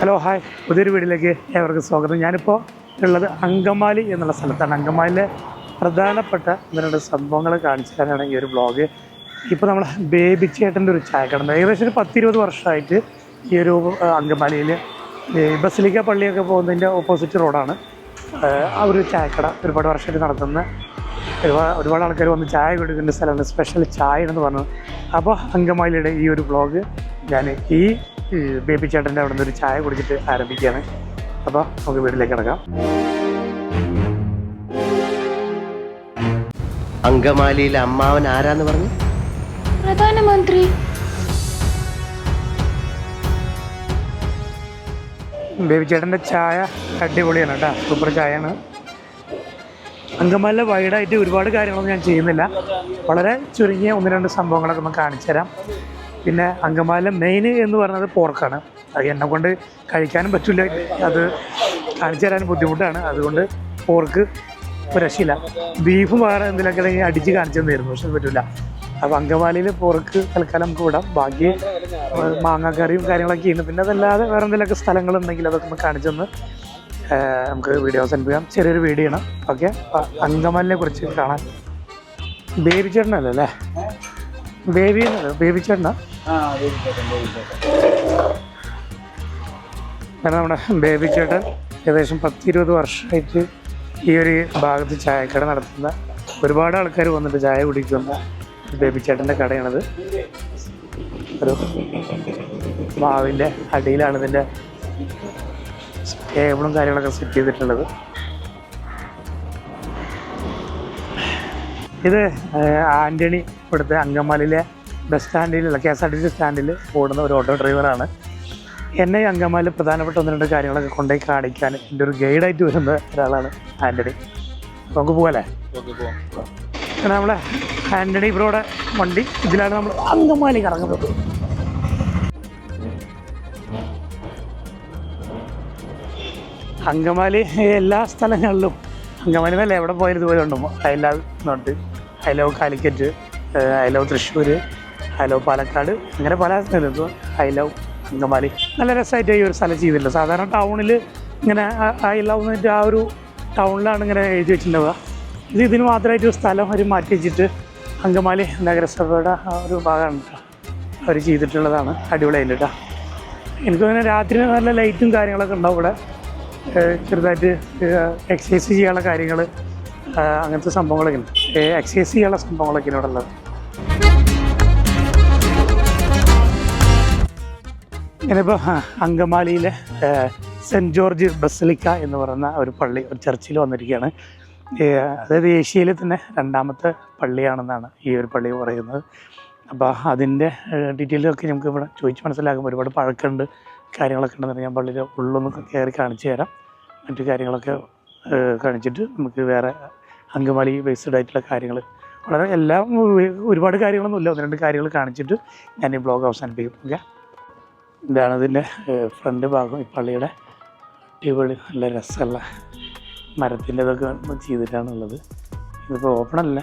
Hello hi. പുതിയൊരു വീഡിയോയിലേക്ക് ഏവർക്കും സ്വാഗതം. ഞാനിപ്പോൾ ഉള്ളത് അങ്കമാലി എന്നുള്ള സ്ഥലത്താണ്. അങ്കമാലിയിലെ പ്രധാനപ്പെട്ട ഇതിനുള്ള സംഭവങ്ങൾ കാണിച്ചു തരാനാണ് ഈ ഒരു ബ്ലോഗ് ഇപ്പോൾ നമ്മൾ ബേബി ചേട്ടന്റെ ഒരു ചായക്കട ഏകദേശം ഒരു പത്തിരുപത് വർഷമായിട്ട് ഈ ഒരു അങ്കമാലിയിൽ ബസിലിക്ക പള്ളിയൊക്കെ പോകുന്നതിന്റെ ഓപ്പോസിറ്റ് റോഡാണ് ആ ഒരു ചായക്കട ഒരുപാട് വർഷമായിട്ട് നടത്തുന്ന ഒരുപാട് ഒരുപാട് ആൾക്കാർ വന്ന് ചായ കുടിക്കുന്ന സ്ഥലമാണ്. സ്പെഷ്യൽ ചായ എന്ന് പറഞ്ഞു അപ്പോൾ അങ്കമാലിയുടെ ഈ ഒരു ബ്ലോഗ് ഞാൻ ഈ ബേബി ചേട്ടന്റെ അവിടെ നിന്ന് ഒരു ചായ കുടിച്ചിട്ട് ആരംഭിക്കുകയാണ്. അപ്പോൾ നമുക്ക് വീട്ടിലേക്ക് കിടക്കാം. അങ്കമാലിയിലെ അമ്മാവൻ ആരാന്ന് പറഞ്ഞു? പ്രധാനമന്ത്രി ബേബി ചേട്ടന്റെ ചായ അടിപൊളിയാണ് കേട്ടോ. സൂപ്പർ ചായയാണ്. അങ്കമാലിലെ വൈഡായിട്ട് ഒരുപാട് കാര്യങ്ങളൊന്നും ഞാൻ ചെയ്യുന്നില്ല. വളരെ ചുരുങ്ങിയ ഒന്ന് രണ്ട് സംഭവങ്ങളൊക്കെ ഒന്ന് കാണിച്ചു തരാം പിന്നെ അങ്കമാലിലെ മെയിൻ എന്ന് പറയുന്നത് പോർക്കാണ് അത് എന്നെ കൊണ്ട് കഴിക്കാനും പറ്റില്ല അത് കാണിച്ചു തരാനും ബുദ്ധിമുട്ടാണ്. അതുകൊണ്ട് പോർക്ക് രക്ഷയില്ല. ബീഫ് വേറെ എന്തെങ്കിലുമൊക്കെ അടിച്ച് കാണിച്ചു തന്നിരുന്നു. പക്ഷെ പറ്റില്ല അപ്പോൾ അങ്കമാലിയിൽ പോർക്ക് തൽക്കാലം നമുക്ക് വിടാം. ബാക്കി മാങ്ങാക്കറിയും കാര്യങ്ങളൊക്കെ ചെയ്യുന്നു. പിന്നെ അതല്ലാതെ വേറെ എന്തെങ്കിലുമൊക്കെ സ്ഥലങ്ങളുണ്ടെങ്കിൽ അതൊക്കെ ഒന്ന് കാണിച്ചു തന്ന് നമുക്ക് വീഡിയോ ചെയ്യാം ചെറിയൊരു വീഡിയോ ആണ്. ഓക്കെ? അങ്കമാലിനെ കുറിച്ച് കാണാൻ. ബേബി ചേട്ടനല്ലേ അല്ലേ? ബേബി? ബേബി ചേട്ടനാ കാരണം നമ്മുടെ ബേബി ചേട്ടൻ ഏകദേശം പത്തിരുപത് വർഷമായിട്ട് ഈ ഒരു ഭാഗത്ത് ചായക്കട നടത്തുന്ന ഒരുപാട് ആൾക്കാർ വന്നിട്ട് ചായ കുടിക്കുന്ന ബേബി ചേട്ടന്റെ കടയാണത്. ഒരു മാവിന്റെ അടിയിലാണ് ഇതിന്റെ ടേബിളും കാര്യങ്ങളൊക്കെ സെറ്റ് ചെയ്തിട്ടുള്ളത്. ഇത് ആന്റണി ഇവിടുത്തെ അങ്കമാലിയിലെ bus സ്റ്റാൻഡിലുള്ള K S R T C സ്റ്റാൻഡിൽ ഓടുന്ന ഒരു ഓട്ടോ ഡ്രൈവറാണ്. എന്നെ അങ്കമാൽ അങ്കമാലിൽ പ്രധാനപ്പെട്ട ഒന്ന് രണ്ട് കാര്യങ്ങളൊക്കെ കൊണ്ടുപോയി കാണിക്കാൻ എന്റെ ഒരു ഗൈഡായിട്ട് വരുന്ന ഒരാളാണ് ആന്റണി നമുക്ക് പോകാല്ലേ പിന്നെ നമ്മളെ ആന്റണി ഇവരോടെ വണ്ടി. ഇതിലാണ് നമ്മൾ അങ്കമാലി കറങ്ങുന്നത് അങ്കമാലി എല്ലാ സ്ഥലങ്ങളിലും അങ്കമാലി മേലെ എവിടെ പോയാലും ഇതുപോലെ ഉണ്ടോ? I love not I love Calicut I love Thrissur I love Palakkad. അങ്ങനെ പല സ്ഥലത്തും ഐ ലവ് അങ്കമാലി നല്ല രസമായിട്ട് ഈ ഒരു സ്ഥലം ചെയ്തിട്ടുണ്ട്. സാധാരണ ടൗണിൽ ഇങ്ങനെ ഐ ലവ് എന്നിട്ട് ആ ഒരു ടൗണിലാണ് ഇങ്ങനെ എഴുതി വെച്ചിട്ടുണ്ടാവുക. ഇത് ഇതിന് മാത്രമായിട്ട് ഒരു സ്ഥലം അവർ മാറ്റി വെച്ചിട്ട് അങ്കമാലി നഗരസഭയുടെ ആ ഒരു ഭാഗമാണ് കേട്ടോ. അവർ ചെയ്തിട്ടുള്ളതാണ്. അടിപൊളിയായിട്ട് കേട്ടോ. എനിക്ക് തോന്നുന്നു രാത്രി നല്ല ലൈറ്റും കാര്യങ്ങളൊക്കെ ഉണ്ടാവും ഇവിടെ. ചെറുതായിട്ട് എക്സസൈസ് ചെയ്യാനുള്ള കാര്യങ്ങൾ അങ്ങനത്തെ സംഭവങ്ങളൊക്കെ ഉണ്ട്. എക്സസൈസ് ചെയ്യാനുള്ള സംഭവങ്ങളൊക്കെ ഇവിടെ ഉള്ളത് ഞാനിപ്പോൾ അങ്കമാലിയിലെ സെന്റ് ജോർജ് ബസലിക്ക എന്ന് പറയുന്ന ഒരു പള്ളി ഒരു ചർച്ചിൽ വന്നിരിക്കുകയാണ്. അതായത് ഏഷ്യയിലെ തന്നെ രണ്ടാമത്തെ പള്ളിയാണെന്നാണ് ഈ ഒരു പള്ളി പറയുന്നത്. അപ്പോൾ അതിന്റെ ഡീറ്റെയിലൊക്കെ നമുക്ക് ഇവിടെ ചോദിച്ച് മനസ്സിലാക്കും. ഒരുപാട് പഴക്കമുണ്ട് കാര്യങ്ങളൊക്കെ ഉണ്ടെന്ന് ഞാൻ പള്ളിയിൽ ഉള്ളൊന്ന് കയറി കാണിച്ചു തരാം. മറ്റു കാര്യങ്ങളൊക്കെ കാണിച്ചിട്ട് നമുക്ക് വേറെ അങ്കമാലി ബേസ്ഡ് ആയിട്ടുള്ള കാര്യങ്ങൾ. വളരെ എല്ലാം ഒരുപാട് കാര്യങ്ങളൊന്നുമില്ല. ഒന്ന് രണ്ട് കാര്യങ്ങൾ കാണിച്ചിട്ട് ഞാൻ ഈ ബ്ലോഗ് അവസാനിപ്പിക്കും. ഓക്കെ? ഇതാണ് ഇതിന്റെ ഫ്രണ്ട് ഭാഗം ഈ പള്ളിയുടെ അടിപൊളി നല്ല രസമുള്ള മരത്തിന്റെ ഇതൊക്കെ ചെയ്തിട്ടാണുള്ളത്. ഇതിപ്പോൾ ഓപ്പൺ അല്ല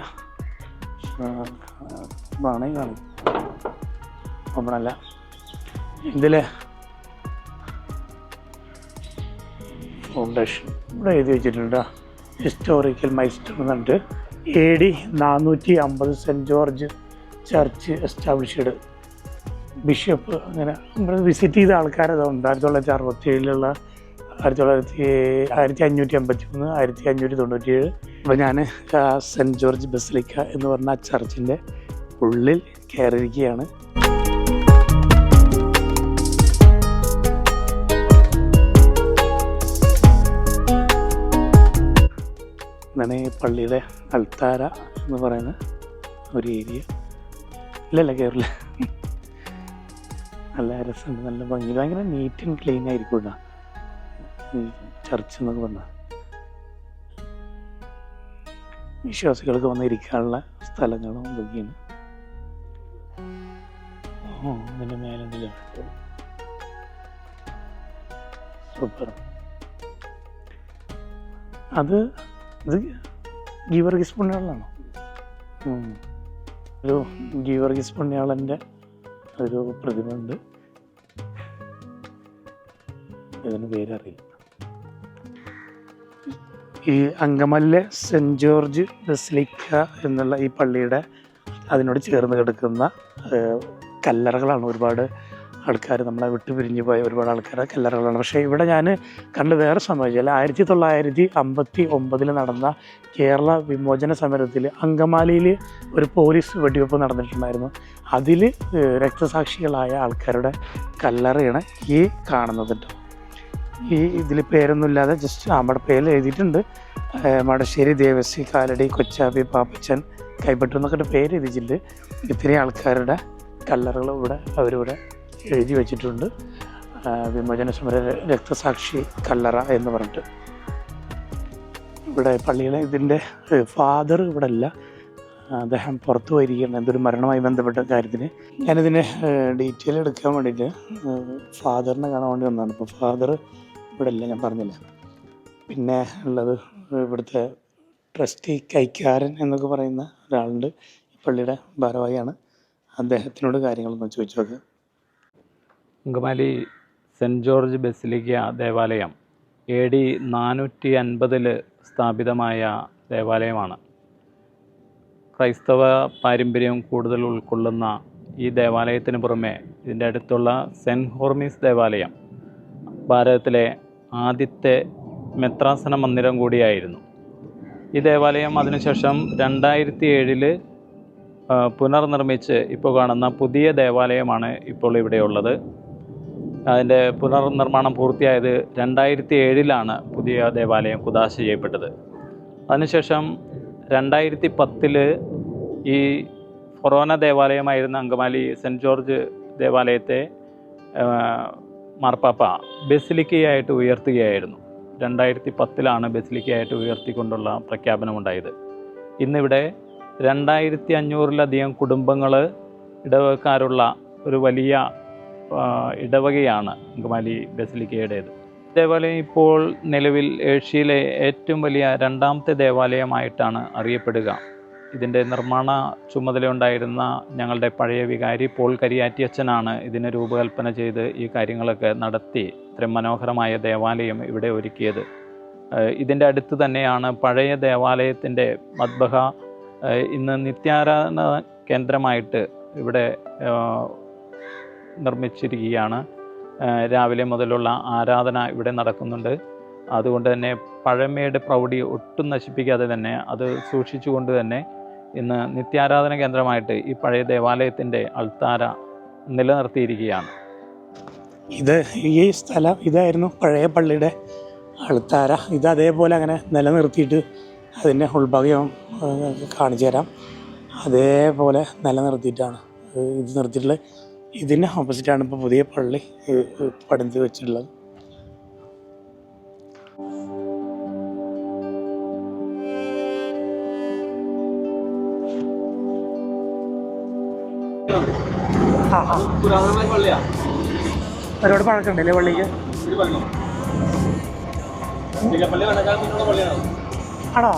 വേണമെങ്കിൽ കാണും. ഓപ്പണല്ല. ഇതിൽ ഫൗണ്ടേഷൻ ഇവിടെ എഴുതി വെച്ചിട്ടുണ്ട്. ഹിസ്റ്റോറിക്കൽ മൈസ്റ്റർ എന്ന് പറഞ്ഞിട്ട് എ ഡി നാനൂറ്റി അമ്പത് Saint George church established bishop അങ്ങനെ വിസിറ്റ് ചെയ്ത ആൾക്കാരതുണ്ട് ആയിരത്തി തൊള്ളായിരത്തി അറുപത്തി ഏഴിലുള്ള ആയിരത്തി തൊള്ളായിരത്തി ആയിരത്തി അഞ്ഞൂറ്റി അമ്പത്തി മൂന്ന് ആയിരത്തി അഞ്ഞൂറ്റി തൊണ്ണൂറ്റി ഏഴ് അപ്പോൾ ഞാൻ സെന്റ് ജോർജ് ബസലിക്ക എന്ന് പറഞ്ഞ ആ ചർച്ചിന്റെ ഉള്ളിൽ കയറിയിരിക്കുകയാണ് ഇതാണ് ഈ പള്ളിയുടെ അൽത്താര എന്ന് പറയുന്ന ഒരു ഏരിയ. ഇല്ലല്ല കയറില്ല നല്ല രസമുണ്ട് നല്ല ഭംഗി. ഭയങ്കര നീറ്റ് ആൻഡ് ക്ലീൻ ആയിരിക്കും ഈ ചർച്ച് എന്നൊക്കെ പറഞ്ഞാൽ വിശ്വാസികൾക്ക് വന്ന് ഇരിക്കാനുള്ള സ്ഥലങ്ങളും ഭംഗിയാണ് ഓ ഇതിന്റെ മേലെന്തെങ്കിലും സൂപ്പർ അത് ഇത് ഗീവർഗീസ് പുണ്യാളാണോ. ഒരു ഗീവർഗീസ് പുണ്യാളന്റെ ഒരു പ്രതിമ ഉണ്ട് ഇതിന് പേരറിയില്ല. ഈ അങ്കമാലിലെ സെന്റ് ജോർജ് ബസ്ലിക്ക എന്നുള്ള ഈ പള്ളിയുടെ അതിനോട് ചേർന്ന് കിടക്കുന്ന കല്ലറകളാണ് ഒരുപാട് ആൾക്കാർ നമ്മളെ വിട്ടു പിരിഞ്ഞു പോയ ഒരുപാട് ആൾക്കാരുടെ കല്ലറകളാണ്. പക്ഷേ ഇവിടെ ഞാൻ കണ്ട് വേറെ സംഭവിച്ചാൽ ആയിരത്തി തൊള്ളായിരത്തി അമ്പത്തി ഒമ്പതിൽ നടന്ന കേരള വിമോചന സമരത്തിൽ അങ്കമാലിയിൽ ഒരു പോലീസ് വെടിവെപ്പ് നടന്നിട്ടുണ്ടായിരുന്നു. അതിൽ രക്തസാക്ഷികളായ ആൾക്കാരുടെ കല്ലറയാണ് ഈ കാണുന്നത് ട്ടോ. ഈ ഇതിൽ പേരൊന്നുമില്ലാതെ ജസ്റ്റ് നമ്മുടെ പേരിൽ എഴുതിയിട്ടുണ്ട്. മടശ്ശേരി ദേവസ്വി കാലടി കൊച്ചാബി പാപ്പച്ചൻ കൈപ്പറ്റു എന്നൊക്കെ പേര് എഴുതിയിട്ടുണ്ട്. ഇത്രയും ആൾക്കാരുടെ കല്ലറുകൾ ഇവിടെ അവരിവിടെ എഴുതി വെച്ചിട്ടുണ്ട്. വിമോചന സമര രക്തസാക്ഷി കല്ലറ എന്ന് പറഞ്ഞിട്ട്. ഇവിടെ പള്ളിയിലെ ഇതിന്റെ ഫാദർ ഇവിടെ അല്ല. അദ്ദേഹം പുറത്തു പോയിരിക്കുകയാണ്. എന്തൊരു മരണവുമായി ബന്ധപ്പെട്ട കാര്യത്തിന്. ഞാനിതിന്റെ ഡീറ്റെയിൽ എടുക്കാൻ വേണ്ടിയിട്ട് ഫാദറിനെ കാണാൻ വേണ്ടി വന്നതാണ്. അപ്പോൾ ഫാദർ ഇവിടെ ഞാൻ പറഞ്ഞില്ല. പിന്നെ ഉള്ളത് ഇവിടുത്തെ ട്രസ്റ്റി കൈക്കാരൻ എന്നൊക്കെ പറയുന്ന ഒരാളുണ്ട്. പള്ളിയുടെ ഭാരവാഹിയാണ്. അദ്ദേഹത്തിനോട് കാര്യങ്ങളൊന്ന് ചോദിച്ചു നോക്കുക സെന്റ് ജോർജ് ബസിലിക്ക ദേവാലയം. എ ഡി നാനൂറ്റി അൻപതിൽ സ്ഥാപിതമായ ദേവാലയമാണ്. ക്രൈസ്തവ പാരമ്പര്യം കൂടുതൽ ഉൾക്കൊള്ളുന്ന ഈ ദേവാലയത്തിന് പുറമെ ഇതിന്റെ അടുത്തുള്ള സെന്റ് ഹോർമീസ് ദേവാലയം ഭാരതത്തിലെ ആദ്യത്തെ മെത്രാസന മന്ദിരം കൂടിയായിരുന്നു. ഈ ദേവാലയം അതിനുശേഷം രണ്ടായിരത്തി ഏഴിൽ പുനർനിർമ്മിച്ച് ഇപ്പോൾ കാണുന്ന പുതിയ ദേവാലയമാണ് ഇപ്പോൾ ഇവിടെയുള്ളത് അതിന്റെ പുനർനിർമ്മാണം പൂർത്തിയായത് രണ്ടായിരത്തി ഏഴിലാണ് പുതിയ ദേവാലയം കുദാശ ചെയ്യപ്പെട്ടത്. അതിനുശേഷം രണ്ടായിരത്തി പത്തിൽ ഈ ഫൊറോന ദേവാലയമായിരുന്ന അങ്കമാലി സെന്റ് ജോർജ് ദേവാലയത്തെ മാർപ്പാപ്പ ബെസിലിക്കയായിട്ട് ഉയർത്തുകയായിരുന്നു. രണ്ടായിരത്തി പത്തിലാണ് ബെസിലിക്കയായിട്ട് ഉയർത്തിക്കൊണ്ടുള്ള പ്രഖ്യാപനമുണ്ടായത്. ഇന്നിവിടെ രണ്ടായിരത്തി അഞ്ഞൂറിലധികം കുടുംബങ്ങൾ ഇടവകക്കാരുള്ള ഒരു വലിയ ഇടവകയാണ് അങ്കമാലി ബെസിലിക്കയുടേത്. ഇതേപോലെ ഇപ്പോൾ നിലവിൽ ഏഷ്യയിലെ ഏറ്റവും വലിയ രണ്ടാമത്തെ ദേവാലയമായിട്ടാണ് അറിയപ്പെടുക. ഇതിന്റെ നിർമ്മാണ ചുമതലയുണ്ടായിരുന്ന ഞങ്ങളുടെ പഴയ വികാരി പോൾ കരിയാറ്റിയച്ഛനാണ് ഇതിന് രൂപകൽപ്പന ചെയ്ത് ഈ കാര്യങ്ങളൊക്കെ നടത്തി ഇത്രയും മനോഹരമായ ദേവാലയം ഇവിടെ ഒരുക്കിയത്. ഇതിന്റെ അടുത്ത് തന്നെയാണ് പഴയ ദേവാലയത്തിന്റെ മദ്ബഹ ഇന്ന് നിത്യാരാധന കേന്ദ്രമായിട്ട് ഇവിടെ നിർമ്മിച്ചിരിക്കുകയാണ്. രാവിലെ മുതലുള്ള ആരാധന ഇവിടെ നടക്കുന്നുണ്ട്. അതുകൊണ്ട് തന്നെ പഴമയുടെ പ്രൗഢി ഒട്ടും നശിപ്പിക്കാതെ തന്നെ അത് സൂക്ഷിച്ചുകൊണ്ട് തന്നെ ഇന്ന് നിത്യാരാധന കേന്ദ്രമായിട്ട് ഈ പഴയ ദേവാലയത്തിന്റെ അൾത്താര നിലനിർത്തിയിരിക്കുകയാണ്. ഇത് ഈ സ്ഥലം ഇതായിരുന്നു പഴയ പള്ളിയുടെ അൾത്താര. ഇത് അതേപോലെ അങ്ങനെ നിലനിർത്തിയിട്ട് അതിന്റെ ഉൾഭാഗ്യം കാണിച്ചു തരാം. അതേപോലെ നിലനിർത്തിയിട്ടാണ് ഇത് നിർത്തിയിട്ടുള്ളത്. ഇതിന് ഓപ്പോസിറ്റാണ് ഇപ്പോൾ പുതിയ പള്ളി പണിത് വെച്ചിട്ടുള്ളത്. ഒരുപാട് പഴക്കമുണ്ടല്ലേ പള്ളിക്ക്? ആണോ?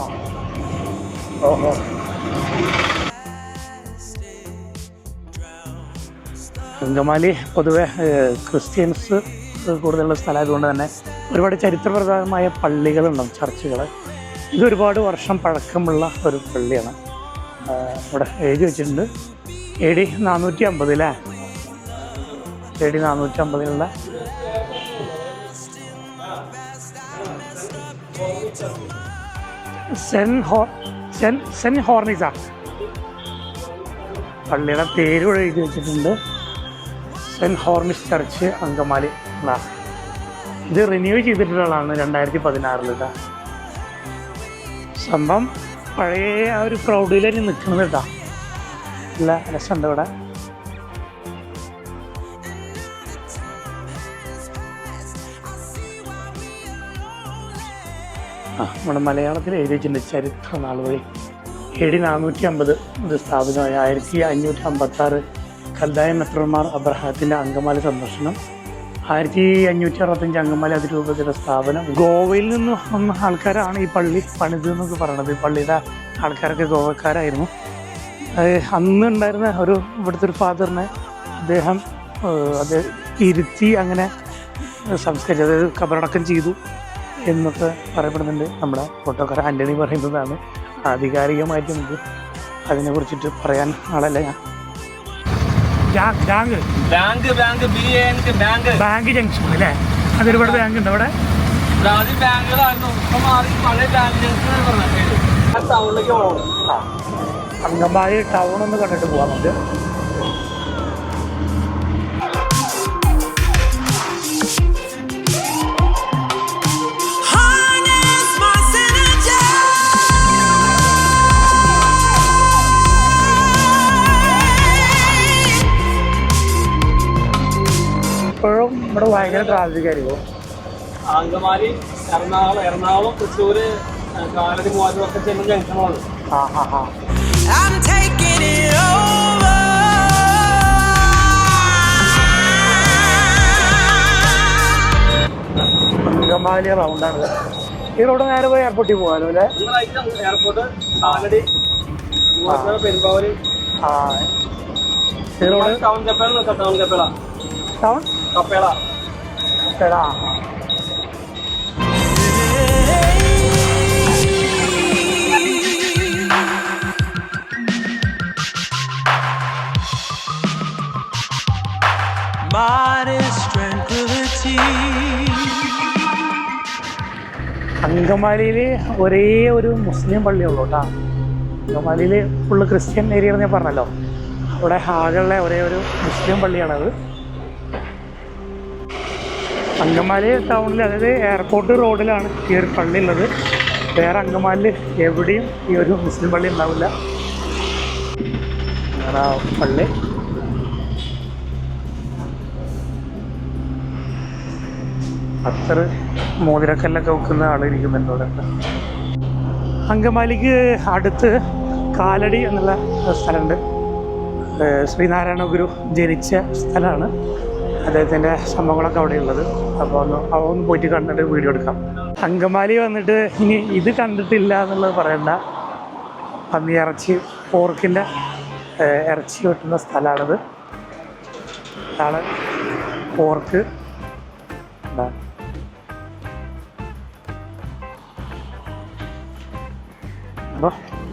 ഓഹോ. അങ്കമാലി പൊതുവെ ക്രിസ്ത്യൻസ് കൂടുതലുള്ള സ്ഥലമായതുകൊണ്ട് തന്നെ ഒരുപാട് ചരിത്രപ്രധാനമായ പള്ളികളുണ്ടാവും ചർച്ചുകൾ ഇതൊരുപാട് വർഷം പഴക്കമുള്ള ഒരു പള്ളിയാണ്. ഇവിടെ എഴുതി വെച്ചിട്ടുണ്ട്. എ ഡി നാനൂറ്റി അമ്പതിലേ എ ഡി നാനൂറ്റി അമ്പതിലുള്ള സെൻ ഹോ സെൻ സെൻ ഹോർണിസ. പള്ളിയുടെ പേര് എഴുതി വെച്ചിട്ടുണ്ട്. Saint Hormis church Angamaly. എന്നാ. ഇത് റിന്യൂ ചെയ്തിട്ടുള്ളതാണ് രണ്ടായിരത്തി പതിനാറിൽ കേട്ടോ സംഭവം പഴയ ആ ഒരു തന്നെ നിൽക്കുന്നത് കേട്ടോ. നല്ല രസമുണ്ട് ഇവിടെ. ആ നമ്മുടെ മലയാളത്തിൽ എഴുതി വെച്ചിട്ടുണ്ട് ചരിത്ര നാളുകളിൽ എ ഡി നാനൂറ്റി അമ്പത് ഇത് സ്ഥാപിതമായ. ആയിരത്തി അഞ്ഞൂറ്റി അമ്പത്തി ആറ് കൽദായ മെത്രോന്മാർ അബ്രഹാത്തിന്റെ അങ്കമാലി സന്ദർശനം. ആയിരത്തി അഞ്ഞൂറ്റി അറുപത്തഞ്ച് അങ്കമാലി അതിരൂപതയുടെ സ്ഥാപനം. ഗോവയിൽ നിന്ന് വന്ന ആൾക്കാരാണ് ഈ പള്ളി പണിത് എന്നൊക്കെ പറയണത്. ഈ പള്ളിയുടെ ആൾക്കാരൊക്കെ ഗോവക്കാരായിരുന്നു. അത് അന്ന് ഉണ്ടായിരുന്ന ഒരു ഇവിടുത്തെ ഒരു ഫാദറിനെ അദ്ദേഹം അത് ഇരുത്തി അങ്ങനെ സംസ്കരിച്ചു അതായത് കബറടക്കം ചെയ്തു എന്നൊക്കെ പറയപ്പെടുന്നുണ്ട് നമ്മുടെ ഫോട്ടോക്കാരൻ ആന്റണി പറയുന്നതാണ്. ആധികാരികമായിട്ട് നമുക്ക് അതിനെ കുറിച്ചിട്ട് പറയാൻ ആളല്ല ഞാൻ. Bank bank bank B bank. Bank junction അല്ലേ? അതൊരുപാട് ബാങ്ക് ഉണ്ട് അവിടെ? ആദ്യം ബാങ്കുകളായിരുന്നു. ഇപ്പൊ മാറി പഴയ ബാങ്ക് ജംഗ്ഷൻ എന്ന് ആ ടൗണിലേക്ക് പോകണം ആ. അങ്കമാലി ടൗൺ ഒന്ന് കണ്ടിട്ട് പോകാം നമുക്ക്. ഇപ്പോഴും ഇവിടെ ഭയങ്കര ട്രാഫിക് ആയിരിക്കും. അങ്കമാലി എറണാകുളം എറണാകുളം തൃശ്ശൂര് കാലടി മൂവാറ്റുപുറം ഒക്കെ ചെല്ലുന്ന ജംഗ്ഷനുകളാണ് ആ ഹാ ആ. I'm taking it over. Angamaly റൗണ്ടാണ് ഈ റോഡ് നേരെ പോയി എയർപോർട്ടിൽ പോകാനോ അല്ലേ? എയർപോർട്ട് കാലടി പെരുമ്പാവൂര് ആ ഈ റോഡ് ടൗൺ കപ്പേള ടൗൺ കപ്പേള ടൗൺ കപ്പേള എടാ അങ്കമാലിയിൽ ഒരേ ഒരു മുസ്ലിം പള്ളിയുള്ളൂ കേട്ടോ. അങ്കമാലിയിൽ ഫുള്ള് ക്രിസ്ത്യൻ ഏരിയ ഞാൻ പറഞ്ഞല്ലോ. അവിടെ ആകെയുള്ള ഒരേ ഒരു മുസ്ലിം പള്ളിയാണത് അങ്കമാലി ടൗണിൽ അതായത് എയർപോർട്ട് റോഡിലാണ് ഈ ഒരു പള്ളി ഉള്ളത്. വേറെ അങ്കമാലിൽ എവിടെയും ഈ ഒരു മുസ്ലിം പള്ളി ഉണ്ടാവില്ല. പള്ളി. അത്ര മോതിരക്കല്ലൊക്കെ വെക്കുന്ന ആളിരിക്കും എന്നോട് അങ്കമാലിക്ക് അടുത്ത് കാലടി എന്നുള്ള സ്ഥലമുണ്ട്. ശ്രീനാരായണ ഗുരു ജനിച്ച സ്ഥലമാണ്. അദ്ദേഹത്തിന്റെ സംഭവങ്ങളൊക്കെ അവിടെ ഉള്ളത്. അപ്പോൾ ഒന്ന് അവ ഒന്ന് പോയിട്ട് കണ്ടിട്ട് വീഡിയോ എടുക്കാം. അങ്കമാലി വന്നിട്ട് ഇനി ഇത് കണ്ടിട്ടില്ല എന്നുള്ളത് പറയണ്ട. പന്നി ഇറച്ചി പോർക്കിന്റെ ഇറച്ചി വെട്ടുന്ന സ്ഥലമാണിത്. അതാണ് പോർക്ക്. ഇതാ.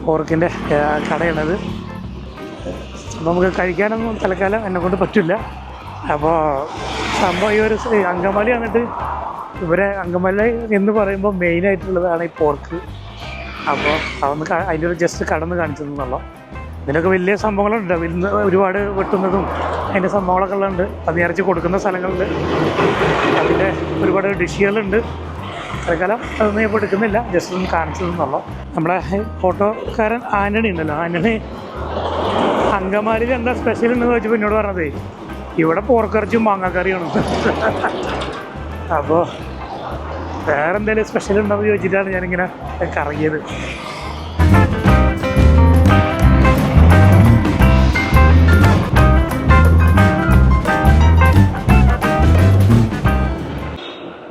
പോർക്കിന്റെ കടയാണത് അപ്പോൾ നമുക്ക് കഴിക്കാനൊന്നും തൽക്കാലം എന്നെ കൊണ്ട് പറ്റില്ല. അപ്പോൾ സംഭവം ഈ ഒരു അങ്കമാലി വന്നിട്ട് ഇവരെ അങ്കമാലി എന്ന് പറയുമ്പോൾ മെയിനായിട്ടുള്ളതാണ് ഈ പോർക്ക്. അപ്പോൾ അതൊന്ന് അതിന്റെ ഒരു ജസ്റ്റ് കടന്ന് കാണിച്ചതെന്നുള്ളൂ ഇതിലൊക്കെ വലിയ സംഭവങ്ങളുണ്ട്. ഇന്ന് ഒരുപാട് വെട്ടുന്നതും അതിന്റെ സംഭവങ്ങളൊക്കെ ഉള്ളതുണ്ട്. അത് ഇറച്ചി കൊടുക്കുന്ന സ്ഥലങ്ങളുണ്ട്. അതിന്റെ ഒരുപാട് ഡിഷുകളുണ്ട്. തൽക്കാലം അതൊന്നും ഇപ്പോൾ എടുക്കുന്നില്ല. ജസ്റ്റ് ഒന്ന് കാണിച്ചതെന്നുള്ളൂ നമ്മുടെ ഫോട്ടോക്കാരൻ ആന്റണി ഉണ്ടല്ലോ. ആന്റണി അങ്കമാലിയിൽ എന്താ സ്പെഷ്യൽ എന്ന് ചോദിച്ചപ്പോൾ എന്നോട് പറഞ്ഞതേ ഇവിടെ പോർക്കറിച്ചും മാങ്ങാക്കറിയാണ്? അപ്പോൾ വേറെ എന്തെങ്കിലും സ്പെഷ്യൽ ഉണ്ടോ എന്ന് ചോദിച്ചിട്ടാണ് ഞാനിങ്ങനെ കറങ്ങിയത്.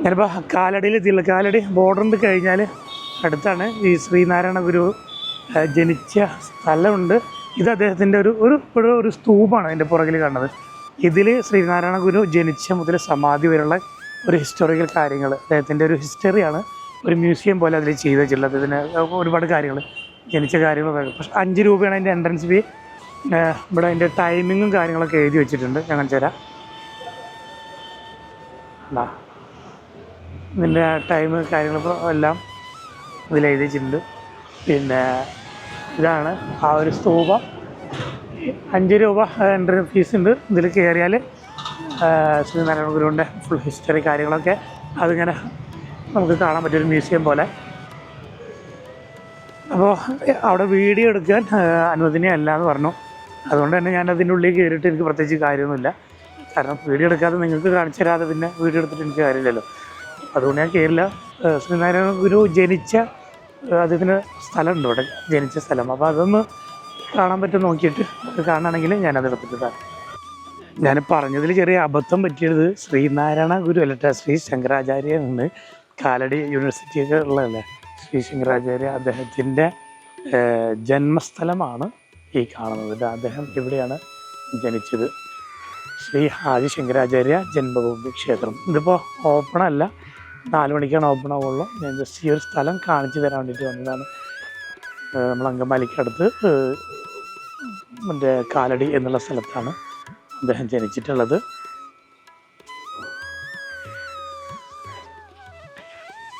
ഞാനിപ്പോൾ കാലടിയിൽ എത്തിയില്ല കാലടി ബോർഡറിൽ കഴിഞ്ഞാൽ അടുത്താണ് ഈ ശ്രീനാരായണ ഗുരു ജനിച്ച സ്ഥലമുണ്ട്. ഇത് അദ്ദേഹത്തിന്റെ ഒരു ഒരു ഒരു സ്തൂപാണ് അതിന്റെ പുറകിൽ കാണുന്നത്. ഇതിൽ ശ്രീനാരായണ ഗുരു ജനിച്ച മുതൽ സമാധി വരെയുള്ള ഒരു ഹിസ്റ്റോറിക്കൽ കാര്യങ്ങൾ അദ്ദേഹത്തിന്റെ ഒരു ഹിസ്റ്ററിയാണ് ഒരു മ്യൂസിയം പോലെ അതിൽ ചെയ്ത് വെച്ചിട്ടുള്ളത് ഇതിന് ഒരുപാട് കാര്യങ്ങൾ ജനിച്ച കാര്യങ്ങൾ പക്ഷേ അഞ്ച് രൂപയാണ് അതിന്റെ എൻട്രൻസ് ഫീ ഇവിടെ അതിന്റെ ടൈമിങ്ങും കാര്യങ്ങളൊക്കെ എഴുതി വെച്ചിട്ടുണ്ട്. ഞാൻ എന്താ ഇതിന്റെ ടൈം കാര്യങ്ങൾ എല്ലാം ഇതിൽ എഴുതിയിട്ടുണ്ട്. പിന്നെ ഇതാണ് ആ ഒരു സ്തൂപം. അഞ്ച് രൂപ എൻട്രി ഫീസ് ഉണ്ട്. ഇതിൽ കയറിയാൽ ശ്രീനാരായണ ഗുരുവിന്റെ ഫുൾ ഹിസ്റ്ററി കാര്യങ്ങളൊക്കെ അതിങ്ങനെ നമുക്ക് കാണാൻ പറ്റിയൊരു മ്യൂസിയം പോലെ. അപ്പോൾ അവിടെ വീഡിയോ എടുക്കാൻ അനുവദനീയമല്ല എന്ന് പറഞ്ഞു. അതുകൊണ്ട് തന്നെ ഞാൻ അതിന്റെ ഉള്ളിൽ കയറിയിട്ട് എനിക്ക് പ്രത്യേകിച്ച് കാര്യമൊന്നുമില്ല. കാരണം വീഡിയോ എടുക്കാതെ നിങ്ങൾക്ക് കാണിച്ചു തരാതെ പിന്നെ വീഡിയോ എടുത്തിട്ട് എനിക്ക് കാര്യമില്ലല്ലോ. അതുകൊണ്ട് ഞാൻ കയറില്ല ശ്രീനാരായണ ഗുരു ജനിച്ച അദ്ദേഹത്തിന് സ്ഥലമുണ്ട് ഇവിടെ ജനിച്ച സ്ഥലം. അപ്പോൾ അതൊന്ന് കാണാൻ പറ്റും നോക്കിയിട്ട് കാണുകയാണെങ്കിൽ ഞാനത് എടുത്തിട്ട് തരാം ഞാൻ പറഞ്ഞതിൽ ചെറിയ അബദ്ധം പറ്റിയത് ശ്രീനാരായണ ഗുരു അല്ലട്ട ശ്രീ ശങ്കരാചാര്യനുണ്ട് കാലടി യൂണിവേഴ്സിറ്റിയൊക്കെ ഉള്ളതല്ലേ? ശ്രീ ശങ്കരാചാര്യ അദ്ദേഹത്തിന്റെ ജന്മസ്ഥലമാണ് ഈ കാണുന്നത്. അദ്ദേഹം ഇവിടെയാണ് ജനിച്ചത്. ശ്രീ ആദിശങ്കരാചാര്യ ജന്മഭൂമി ക്ഷേത്രം. ഇതിപ്പോൾ ഓപ്പണല്ല അല്ല. നാല് മണിക്കാണ് ഓപ്പൺ ആവുള്ളൂ. ഞാൻ ജസ്റ്റ് ഈ ഒരു സ്ഥലം കാണിച്ചു തരാൻ വേണ്ടിയിട്ട് വന്നതാണ്. നമ്മൾ അങ്കമാലിക്കടുത്ത് മറ്റേ കാലടി എന്നുള്ള സ്ഥലത്താണ് അദ്ദേഹം ജനിച്ചിട്ടുള്ളത്.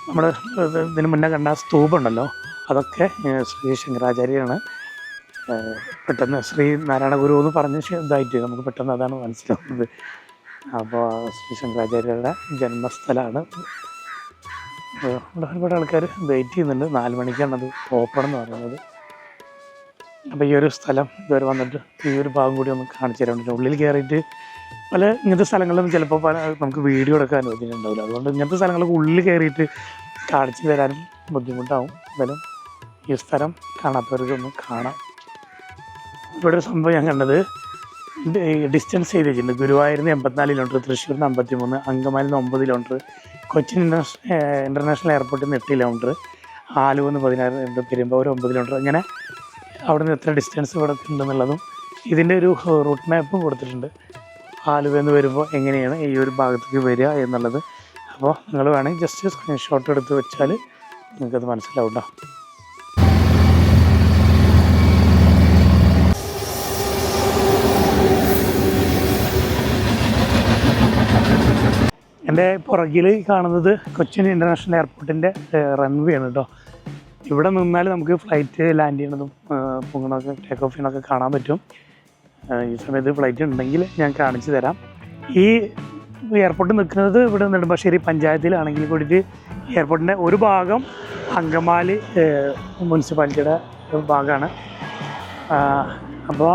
നമ്മൾ ഇതിന് മുന്നേ കണ്ട സ്തൂപുണ്ടല്ലോ അതൊക്കെ ശ്രീ ശങ്കരാചാര്യയാണ് പെട്ടെന്ന് ശ്രീ നാരായണ ഗുരു എന്ന് പറഞ്ഞ ഇതായിട്ട് നമുക്ക് പെട്ടെന്ന് അതാണ് മനസ്സിലാവുന്നത്. അപ്പോൾ ശ്രീ ശങ്കരാചാര്യരുടെ ജന്മസ്ഥലമാണ് ഇവിടെ ഒരുപാട് ആൾക്കാർ വെയിറ്റ് ചെയ്യുന്നുണ്ട്. നാല് മണിക്കാണത് ഓപ്പൺ എന്ന് പറയുന്നത്. അപ്പോൾ ഈ ഒരു സ്ഥലം ഇതുവരെ വന്നിട്ട് ഈ ഒരു ഭാഗം കൂടി ഒന്ന് കാണിച്ചു തരാൻ ഉള്ളിൽ കയറിയിട്ട് പല ഇങ്ങനത്തെ സ്ഥലങ്ങളും ചിലപ്പോൾ പല നമുക്ക് വീഡിയോ എടുക്കാൻ അനുവദിച്ചിട്ടുണ്ടാവില്ല അതുകൊണ്ട് ഇങ്ങനത്തെ സ്ഥലങ്ങളൊക്കെ ഉള്ളിൽ കയറിയിട്ട് കാണിച്ചു തരാനും ബുദ്ധിമുട്ടാവും. എന്തായാലും ഈ സ്ഥലം കാണാത്തവർക്കൊന്ന് കാണാം. ഇവിടെ ഒരു സംഭവം ഞാൻ കണ്ടത് ഡിസ്റ്റൻസ് ചെയ്ത് വെച്ചിട്ടുണ്ട് ഗുരുവായൂരിൽ എൺപത്തിനാല് കിലോമീറ്റർ തൃശ്ശൂരിൽ നിന്ന് അമ്പത്തി മൂന്ന് അങ്കമാലിൽ നിന്ന് ഒമ്പത് കിലോമീറ്റർ കൊച്ചിൻ ഇന്റർനാഷണൽ ഇന്റർനാഷണൽ എയർപോർട്ടിൽ നിന്ന് എട്ട് കിലോമീറ്റർ ആലുവ നിന്ന് പതിനാറ് പെരുമ്പാവൂർ ഒമ്പത് കിലോമീറ്റർ അങ്ങനെ അവിടെ നിന്ന് എത്ര ഡിസ്റ്റൻസ് ഇവിടെ ഉണ്ടെന്നുള്ളതും ഇതിന്റെ ഒരു റൂട്ട് മാപ്പും കൊടുത്തിട്ടുണ്ട്. ആലുവ എന്ന് വരുമ്പോൾ എങ്ങനെയാണ് ഈ ഒരു ഭാഗത്തേക്ക് വരിക എന്നുള്ളത്. അപ്പോൾ നിങ്ങൾ വേണമെങ്കിൽ ജസ്റ്റ് സ്ക്രീൻഷോട്ട് എടുത്ത് വെച്ചാൽ നിങ്ങൾക്കത് മനസ്സിലാവും കേട്ടോ എന്റെ പുറകിൽ കാണുന്നത് കൊച്ചിൻ ഇന്റർനാഷണൽ എയർപോർട്ടിന്റെ റൺവേ ആണ് കേട്ടോ ഇവിടെ നിന്നാൽ നമുക്ക് ഫ്ലൈറ്റ് ലാൻഡ് ചെയ്യണതും പൊങ്ങണമൊക്കെ ടേക്ക് ഓഫ് ചെയ്യണമൊക്കെ കാണാൻ പറ്റും. ഈ സമയത്ത് ഫ്ലൈറ്റ് ഉണ്ടെങ്കിൽ ഞാൻ കാണിച്ചു തരാം. ഈ എയർപോർട്ട് നിൽക്കുന്നത് ഇവിടെ നെടുമ്പാശ്ശേരി പഞ്ചായത്തിലാണെങ്കിൽ കൂടിയിട്ട് എയർപോർട്ടിന്റെ ഒരു ഭാഗം അങ്കമാലി മുനിസിപ്പാലിറ്റിയുടെ ഭാഗമാണ്. അപ്പോൾ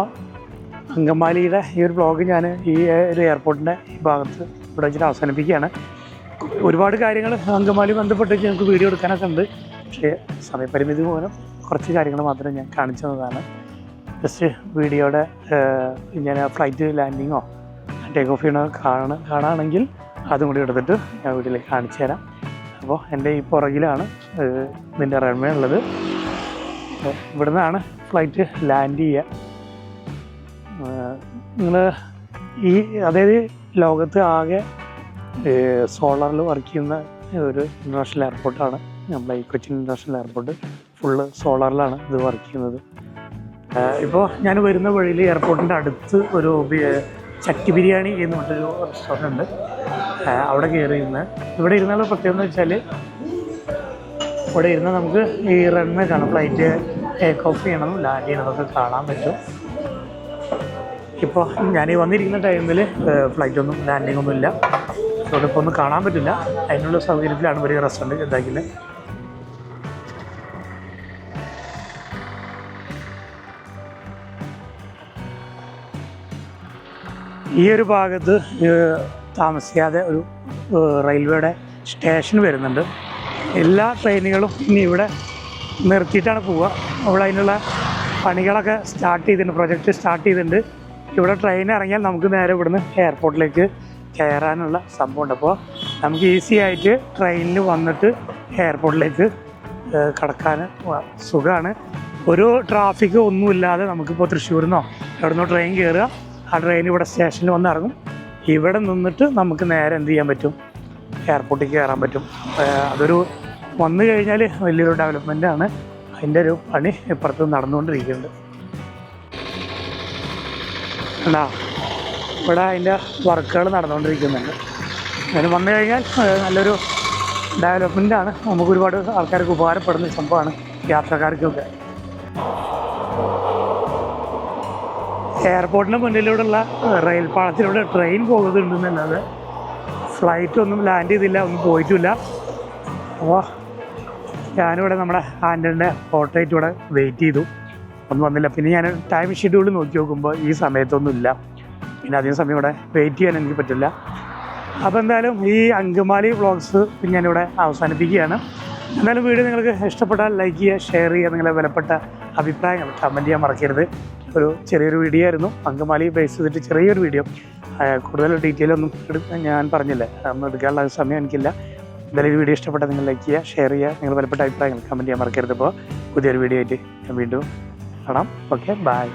അങ്കമാലിയുടെ ഈ ഒരു ബ്ലോഗ് ഞാൻ ഈ ഒരു എയർപോർട്ടിന്റെ ഈ ഭാഗത്ത് ഇവിടെ വെച്ചിട്ട് അവസാനിപ്പിക്കുകയാണ്. ഒരുപാട് കാര്യങ്ങൾ അങ്കമാലി ബന്ധപ്പെട്ട് ഞങ്ങൾക്ക് വീഡിയോ എടുക്കാനൊക്കെ ഉണ്ട്. പക്ഷേ സമയപരിമിതി മൂലം കുറച്ച് കാര്യങ്ങൾ മാത്രം ഞാൻ കാണിച്ചു തന്നതാണ്. ജസ്റ്റ് വീഡിയോയുടെ ഞാൻ ഫ്ലൈറ്റ് ലാൻഡിങ്ങോ ടേക്ക് ഓഫ് ചെയ്യണോ കാണ കാണുകയാണെങ്കിൽ അതും കൂടി എടുത്തിട്ട് ഞാൻ വീട്ടിലേക്ക് കാണിച്ചു തരാം. അപ്പോൾ എന്റെ ഈ പുറകിലാണ് ഇതിന്റെ റൺവേ ഉള്ളത്. ഇവിടെ ഇവിടുന്നാണ് ഫ്ലൈറ്റ് ലാൻഡ് ചെയ്യുക. നിങ്ങൾ ഈ അതായത് ലോകത്ത് ആകെ സോളാറിൽ വർക്ക് ചെയ്യുന്ന ഒരു ഇന്റർനാഷണൽ എയർപോർട്ടാണ് നമ്മുടെ ഈ കൊച്ചിൻ ഇന്റർനാഷണൽ എയർപോർട്ട് ഫുള്ള് സോളാറിലാണ് ഇത് വർക്ക് ചെയ്യുന്നത്. ഇപ്പോൾ ഞാൻ വരുന്ന വഴിയിൽ എയർപോർട്ടിന്റെ അടുത്ത് ഒരു ചക്കി ബിരിയാണി എന്ന് പറഞ്ഞൊരു റെസ്റ്റോറന്റ് ഉണ്ട്. അവിടെ കയറി ഇരുന്ന് ഇവിടെ ഇരുന്നുള്ള പ്രത്യേകത എന്ന് വെച്ചാൽ ഇവിടെ ഇരുന്ന് നമുക്ക് ഈ റൺവേ കാണാം. ഫ്ലൈറ്റ് ടേക്ക് ഓഫ് ചെയ്യണം ലാൻഡ് ചെയ്യണതൊക്കെ കാണാൻ പറ്റും. ഇപ്പോൾ ഞാൻ ഈ വന്നിരിക്കുന്ന ടൈമിൽ ഫ്ലൈറ്റ് ഒന്നും ലാൻഡിംഗ് ഒന്നും ഇല്ല. അതുകൊണ്ട് ഇപ്പോൾ ഒന്നും കാണാൻ പറ്റില്ല. അതിനുള്ള സൗകര്യത്തിലാണ് വലിയ റെസ്റ്റോറന്റ് ഇതാക്കിയത്. ഈ ഒരു ഭാഗത്ത് താമസിക്കാതെ ഒരു റെയിൽവേയുടെ സ്റ്റേഷൻ വരുന്നുണ്ട്. എല്ലാ ട്രെയിനുകളും ഇനി ഇവിടെ നിർത്തിയിട്ടാണ് പോവുക. അവിടെ അതിനുള്ള പണികളൊക്കെ സ്റ്റാർട്ട് ചെയ്തിട്ടുണ്ട് പ്രൊജക്റ്റ് സ്റ്റാർട്ട് ചെയ്തിട്ടുണ്ട്. ഇവിടെ ട്രെയിൻ ഇറങ്ങിയാൽ നമുക്ക് നേരെ ഇവിടുന്ന് എയർപോർട്ടിലേക്ക് കയറാനുള്ള സംഭവമുണ്ട്. അപ്പോൾ നമുക്ക് ഈസി ആയിട്ട് ട്രെയിനിൽ വന്നിട്ട് എയർപോർട്ടിലേക്ക് കടക്കാൻ സുഖമാണ് ഒരു ട്രാഫിക് ഒന്നുമില്ലാതെ നമുക്കിപ്പോൾ തൃശ്ശൂരിൽ നിന്നോ എവിടെ നിന്നോ ട്രെയിൻ കയറുക ആ ട്രെയിൻ ഇവിടെ സ്റ്റേഷനിൽ വന്ന് ഇറങ്ങും ഇവിടെ നിന്നിട്ട് നമുക്ക് നേരെ എന്ത് ചെയ്യാൻ പറ്റും? എയർപോർട്ടിൽ കയറാൻ പറ്റും. അതൊരു വന്നു കഴിഞ്ഞാൽ വലിയൊരു ഡെവലപ്മെന്റ് ആണ്. അതിന്റെ ഒരു പണി ഇപ്പുറത്ത് നടന്നുകൊണ്ടിരിക്കുന്നുണ്ട്. എന്താ ഇവിടെ അതിന്റെ വർക്കുകൾ നടന്നുകൊണ്ടിരിക്കുന്നുണ്ട്. അതിന് വന്നു കഴിഞ്ഞാൽ നല്ലൊരു ഡെവലപ്മെന്റ് ആണ്. നമുക്ക് ഒരുപാട് ആൾക്കാർക്ക് ഉപകാരപ്പെടുന്ന സംഭവമാണ് യാത്രക്കാർക്കൊക്കെ. എയർപോർട്ടിന് മുന്നിലൂടെയുള്ള റെയിൽ പാളത്തിലൂടെ ട്രെയിൻ പോകുന്നുണ്ടെന്നല്ലാതെ ഫ്ലൈറ്റ് ഒന്നും ലാൻഡ് ചെയ്തില്ല ഒന്നും പോയിട്ടുമില്ല അപ്പോൾ ഞാനിവിടെ നമ്മുടെ ആന്റന്റെ പോർട്രേറ്റ് ഇവിടെ വെയിറ്റ് ചെയ്തു. ഒന്നും വന്നില്ല. പിന്നെ ഞാൻ ടൈം ഷെഡ്യൂൾ നോക്കി നോക്കുമ്പോൾ ഈ സമയത്തൊന്നുമില്ല പിന്നെ അധികം സമയം ഇവിടെ വെയിറ്റ് ചെയ്യാൻ എനിക്ക് പറ്റില്ല. അപ്പോൾ എന്തായാലും ഈ അങ്കമാലി വ്ളോഗ്സ് ഞാനിവിടെ അവസാനിപ്പിക്കുകയാണ്. എന്തായാലും വീഡിയോ നിങ്ങൾക്ക് ഇഷ്ടപ്പെട്ടാൽ ലൈക്ക് ചെയ്യുക ഷെയർ ചെയ്യുക നിങ്ങളെ വിലപ്പെട്ട അഭിപ്രായങ്ങൾ കമന്റ് ചെയ്യാൻ മറക്കരുത്. ഒരു ചെറിയൊരു വീഡിയോ ആയിരുന്നു. അങ്കമാലി ബേസ് ചെയ്തിട്ട് ചെറിയൊരു വീഡിയോ കൂടുതൽ ഡീറ്റെയിൽ ഒന്നും ഞാൻ പറഞ്ഞില്ല. ഒന്നും എടുക്കാനുള്ള സമയം എനിക്കില്ല. എന്തായാലും ഈ വീഡിയോ ഇഷ്ടപ്പെട്ടാൽ നിങ്ങൾ ലൈക്ക് ചെയ്യുക ഷെയർ ചെയ്യുക നിങ്ങൾ വിലപ്പെട്ട അഭിപ്രായങ്ങൾ കമന്റ് ചെയ്യാൻ മറക്കരുത്. അപ്പോൾ പുതിയൊരു വീഡിയോ ആയിട്ട് ഞാൻ വീണ്ടും കാണാം ഓക്കെ ബൈ